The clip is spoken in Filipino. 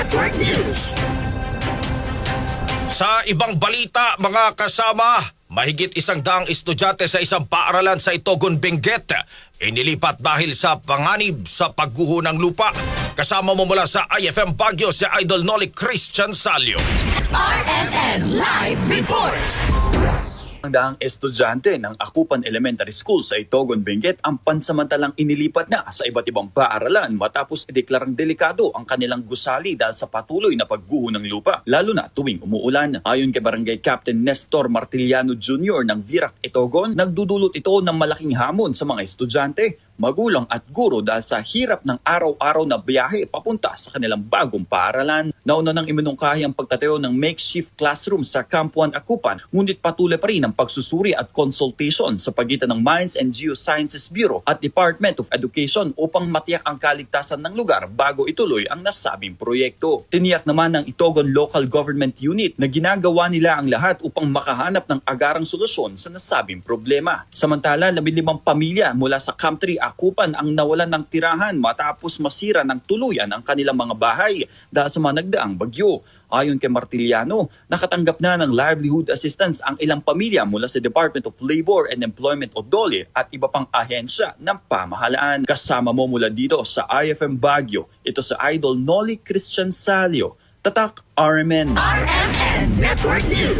Network News. Sa ibang balita, mga kasama, mahigit isang daang estudyante sa isang paaralan sa Itogon, Benguet, inilipat dahil sa panganib sa pagguho ng lupa. Kasama mo mula sa IFM Baguio si Idol Noli Christian Salio. RNN Live Report. Ang daang estudyante ng Akupan Elementary School sa Itogon, Benguet ang pansamantalang inilipat na sa iba't ibang paaralan matapos ideklarang delikado ang kanilang gusali dahil sa patuloy na pagguho ng lupa, lalo na tuwing umuulan. Ayon kay Barangay Captain Nestor Martiliano Jr. ng Virac Itogon, nagdudulot ito ng malaking hamon sa mga estudyante, magulang at guro dahil sa hirap ng araw-araw na biyahe papunta sa kanilang bagong paaralan. Nauna nang iminungkahi ang pagtatayo ng makeshift classroom sa Camp 1 Akupan, ngunit patuloy pa rin ang pagsusuri at consultation sa pagitan ng Mines and Geosciences Bureau at Department of Education upang matiyak ang kaligtasan ng lugar bago ituloy ang nasabing proyekto. Tiniyak naman ng Itogon Local Government Unit na ginagawa nila ang lahat upang makahanap ng agarang solusyon sa nasabing problema. Samantala, 15 pamilya mula sa Camp 3 Akupan ang nawalan ng tirahan matapos masira ng tuluyan ang kanilang mga bahay dahil sa mga nagdaang bagyo. Ayon kay Martiliano, nakatanggap na ng livelihood assistance ang ilang pamilya mula sa Department of Labor and Employment o DOLE at iba pang ahensya ng pamahalaan. Kasama mo mula dito sa IFM Baguio, ito sa Idol Noli Christian Salio, Tatak RMN. RNN Network News.